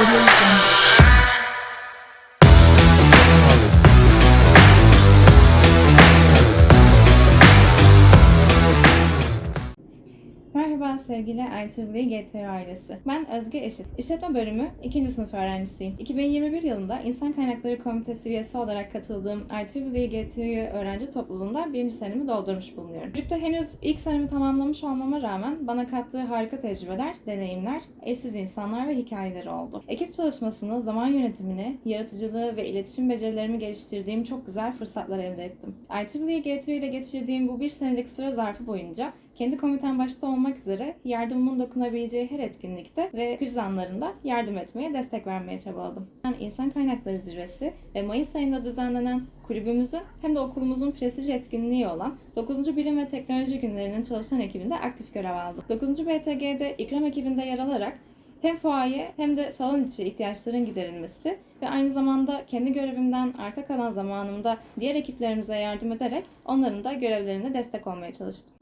Audio Jungle. Sevgili IEEE GTO ailesi. Ben Özge Eşit. İşletme bölümü 2. sınıf öğrencisiyim. 2021 yılında İnsan Kaynakları Komitesi üyesi olarak katıldığım IEEE GTO öğrenci topluluğunda birinci senemi doldurmuş bulunuyorum. Kulüpte henüz ilk senemi tamamlamış olmama rağmen bana kattığı harika tecrübeler, deneyimler, eşsiz insanlar ve hikayeleri oldu. Ekip çalışmasını, zaman yönetimini, yaratıcılığı ve iletişim becerilerimi geliştirdiğim çok güzel fırsatlar elde ettim. IEEE GTO ile geçirdiğim bu bir senelik süre zarfı boyunca kendi komitem başta olmak üzere yardımımın dokunabileceği her etkinlikte ve kriz anlarında yardım etmeye, destek vermeye çabaladım. Ben İnsan Kaynakları Zirvesi ve Mayıs ayında düzenlenen kulübümüzün hem de okulumuzun prestij etkinliği olan 9. Bilim ve Teknoloji Günleri'nin çalışan ekibinde aktif görev aldım. 9. BTG'de ikram ekibinde yer alarak hem fuaye hem de salon içi ihtiyaçların giderilmesi ve aynı zamanda kendi görevimden arta kalan zamanımda diğer ekiplerimize yardım ederek onların da görevlerine destek olmaya çalıştım.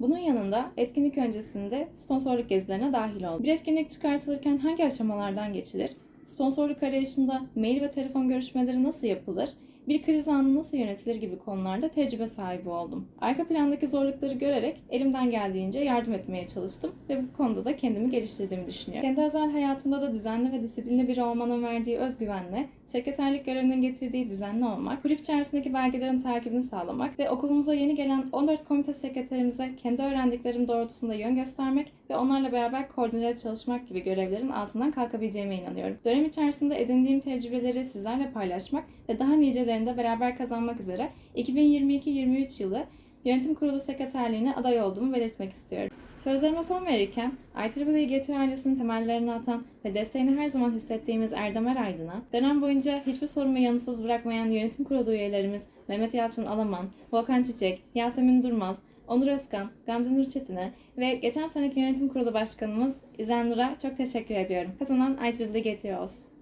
Bunun yanında etkinlik öncesinde sponsorluk gezilerine dahil oldum. Bir etkinlik çıkartılırken hangi aşamalardan geçilir? Sponsorluk arayışında mail ve telefon görüşmeleri nasıl yapılır? Bir kriz anı nasıl yönetilir gibi konularda tecrübe sahibi oldum. Arka plandaki zorlukları görerek elimden geldiğince yardım etmeye çalıştım ve bu konuda da kendimi geliştirdiğimi düşünüyorum. Kendi özel hayatımda da düzenli ve disiplinli biri olmanın verdiği özgüvenle sekreterlik görevinin getirdiği düzenli olmak, kulüp içerisindeki belgelerin takibini sağlamak ve okulumuza yeni gelen 14 komite sekreterimize kendi öğrendiklerim doğrultusunda yön göstermek ve onlarla beraber koordineli çalışmak gibi görevlerin altından kalkabileceğime inanıyorum. Dönem içerisinde edindiğim tecrübeleri sizlerle paylaşmak ve daha nicelerini de beraber kazanmak üzere 2022-23 yılı Yönetim Kurulu Sekreterliğine aday olduğumu belirtmek istiyorum. Sözlerime son verirken IEEE ailesinin temellerini atan ve desteğini her zaman hissettiğimiz Erdem Aydın'a, dönem boyunca hiçbir sorumu yanıtsız bırakmayan yönetim kurulu üyelerimiz Mehmet Yalçın Alaman, Volkan Çiçek, Yasemin Durmaz, Onur Özkan, Gamze Nur Çetin'e ve geçen seneki yönetim kurulu başkanımız İzen Nur'a çok teşekkür ediyorum. Kazanan IEEE olsun.